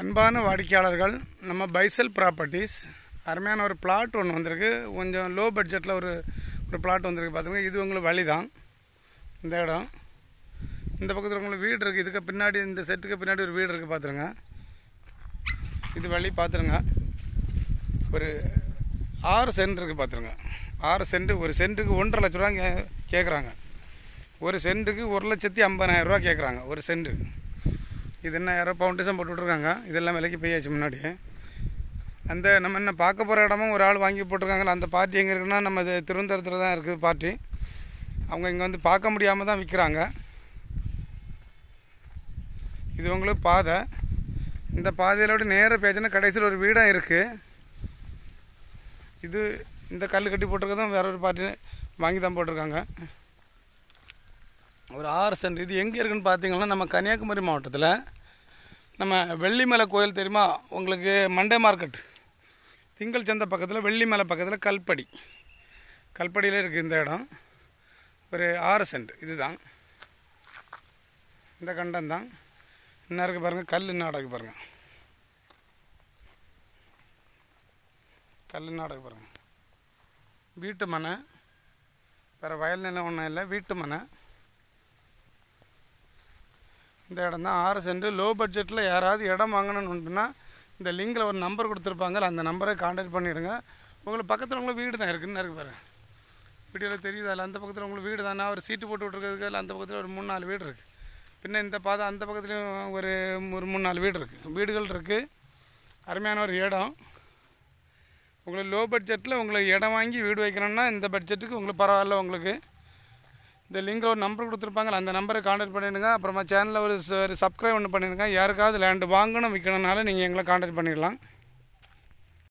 அன்பான வாடிக்கையாளர்கள் நம்ம பைசல் ப்ராப்பர்ட்டிஸ் அருமையான ஒரு பிளாட் ஒன்று வந்திருக்கு. கொஞ்சம் லோ பட்ஜெட்டில் ஒரு ஒரு பிளாட் வந்திருக்கு பார்த்துங்க இது உங்களுக்கு வழி தான் இந்த இடம். இந்த பக்கத்தில் உங்களுக்கு வீடு இருக்குது இதுக்கு பின்னாடி இந்த செட்டுக்கு பின்னாடி ஒரு வீடு இருக்குது பார்த்துருங்க இது வழி பார்த்துருங்க ஒரு ஆறு சென்ட் இருக்குது பார்த்துருங்க ஆறு சென்ட் ஒரு சென்ட்டுக்கு ஒன்றரை லட்ச ரூபா கேட்குறாங்க ஒரு சென்ட்டுக்கு ஒரு லட்சத்தி ஐம்பதாயிரம் ரூபா கேட்குறாங்க ஒரு சென்ட்டு இது என்ன யாரோ ஃபவுண்டேஷன் போட்டு விட்ருக்காங்க இதெல்லாம் விலைக்கு போயாச்சு முன்னாடி. அந்த நம்ம என்ன பார்க்க போகிற இடமும் ஒரு ஆள் வாங்கி போட்டிருக்காங்களா அந்த பார்ட்டி எங்கே இருக்குன்னா நம்ம இது திருவனந்தபுரத்தில் தான் இருக்குது பார்ட்டி. அவங்க இங்கே வந்து பார்க்க முடியாமல் தான் விற்கிறாங்க இது உங்களுக்கு பாதை. இந்த பாதையில் விட நேர பேச்சுன்னா கடைசியில் ஒரு வீடாக இருக்குது இது இந்த கல் கட்டி போட்டிருக்கதும் வேற ஒரு பார்ட்டி வாங்கி தான் போட்டிருக்காங்க. ஒரு ஆறு சென்ட். இது எங்கே இருக்குன்னு பார்த்தீங்கன்னா நம்ம கன்னியாகுமரி மாவட்டத்தில் நம்ம வெள்ளிமலை கோயில் தெரியுமா? உங்களுக்கு மண்டே மார்க்கெட். திங்கள் சந்தை பக்கத்தில் வெள்ளிமலை பக்கத்தில் கல்படி. கல்படியில் இருக்குது இந்த இடம். ஒரு ஆறு சென்ட். இதுதான். இந்த கண்டம் தான். இன்னும் இருக்குது பாருங்கள் கல் இன்னும் அடக்கு பாருங்கள் கல் நாடகம் பாருங்கள் வீட்டு மனை. வேறு வயல் நிலம் ஒன்றும் இல்லை வீட்டு மனை. இந்த இடம் தான். ஆறு சென்ட் லோ பட்ஜெட்டில் யாராவது இடம் வாங்கணும்னுட்டுனா இந்த லிங்கில் ஒரு நம்பர் கொடுத்துருப்பாங்க அந்த நம்பரை காண்டாக்ட் பண்ணிவிடுங்க உங்களுக்கு பக்கத்தில் உங்களுக்கு வீடு தான் இருக்குன்னு இருக்கு பாருங்கள் வீடியோவில் தெரியுது அதில் அந்த பக்கத்தில் உங்களுக்கு வீடு தானே? ஒரு சீட்டு போட்டு விட்ருக்கிறதுக்கு அதில் அந்த பக்கத்தில் ஒரு மூணு நாலு வீடு இருக்குது பின்ன இந்த பாதை அந்த பக்கத்துலேயும் ஒரு ஒரு மூணு நாலு வீடு இருக்குது வீடுகள் இருக்குது அருமையான ஒரு இடம். உங்களுக்கு லோ பட்ஜெட்டில் உங்களுக்கு இடம் வாங்கி வீடு வைக்கணும்னா இந்த பட்ஜெட்டுக்கு உங்களுக்கு பரவாயில்ல உங்களுக்கு. இந்த லிங்கில் ஒரு நம்பர் கொடுத்துருப்பாங்க அந்த நம்பரை காண்டாக்ட் பண்ணிடுங்க. அப்புறமா சேனலில் ஒரு சப்ஸ்கிரைப் ஒன்று பண்ணிடுங்க. யாருக்காவது லேண்டு வாங்கணும் விற்கணுனாலும் நீங்கள் எங்களை காண்டாக்ட் பண்ணிடலாம்.